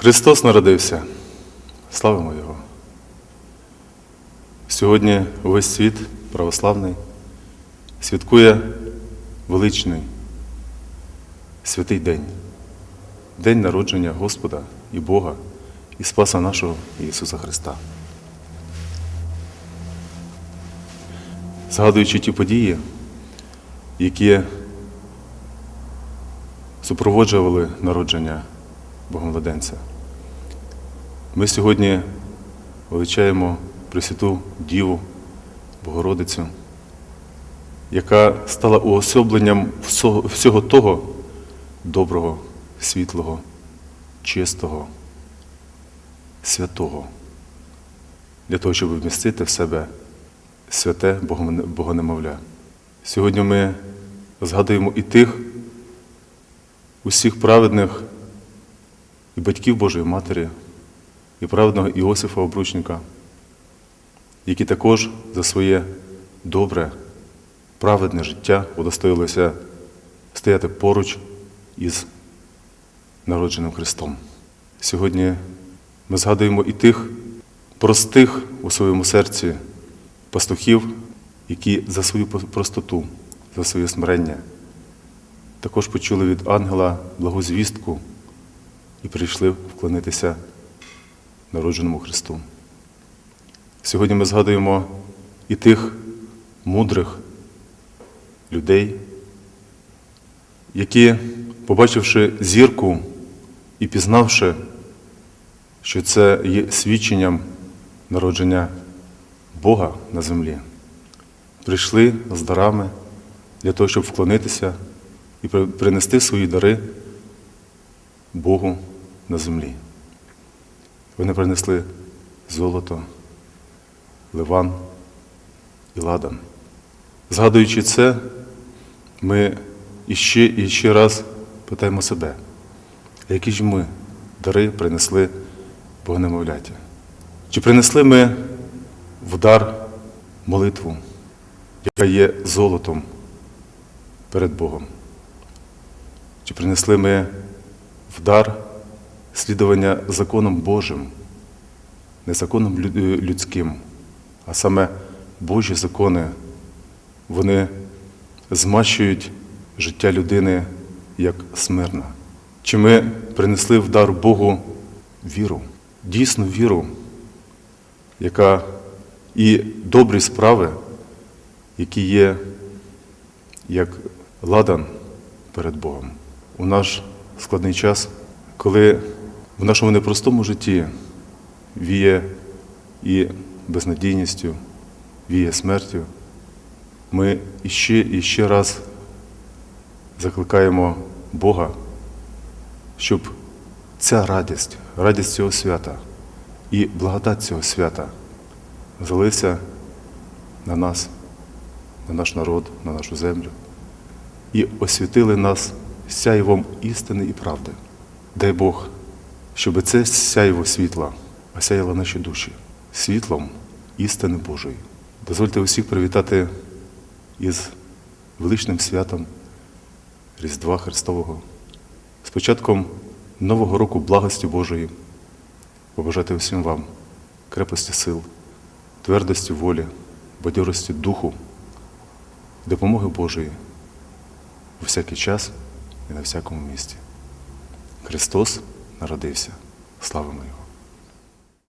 Христос народився. Славимо Його. Сьогодні увесь світ православний святкує величний святий день, День народження Господа і Бога і Спаса нашого Ісуса Христа. Згадуючи ті події, які супроводжували народження Богомладенця. Ми сьогодні величаємо Пресвяту Діву, Богородицю, яка стала уособленням всього- того доброго, світлого, чистого, святого, для того, щоб вмістити в себе святе Богонемовля. Сьогодні ми згадуємо і тих усіх праведних і батьків Божої Матері, і праведного Іосифа Обручника, які також за своє добре, праведне життя удостоїлися стояти поруч із народженим Христом. Сьогодні ми згадуємо і тих простих у своєму серці пастухів, які за свою простоту, за своє смирення також почули від ангела благу звістку і прийшли вклонитися народженому Христу. Сьогодні ми згадуємо і тих мудрих людей, які, побачивши зірку і пізнавши, що це є свідченням народження Бога на землі, прийшли з дарами для того, щоб вклонитися і принести свої дари Богу на землі. Вони принесли золото, ливан і ладан. Згадуючи це, ми іще і ще раз питаємо себе, які ж ми дари принесли Богонемовляті? Чи принесли ми в дар молитву, яка є золотом перед Богом? Чи принесли ми в дар слідування законом Божим, не законом е, людським, а саме Божі закони, вони змащують життя людини як смирна. Чи ми принесли в дар Богу віру, дійсну віру, яка і добрі справи, які є як ладан перед Богом. У наш складний час, коли в нашому непростому житті віє і безнадійністю, віє смертю, ми іще і ще раз закликаємо Бога, щоб ця радість, радість цього свята і благодать цього свята залися на нас, на наш народ, на нашу землю і освітили нас сяйвом істини і правди. Дай Бог, щоб це сяйво світла осяяло наші душі світлом істини Божої. Дозвольте усіх привітати із величним святом Різдва Христового, з початком Нового року благості Божої, побажати усім вам крепості сил, твердості волі, бадьорості духу, допомоги Божої у всякий час і на всякому місці. Христос народився. Слава Його!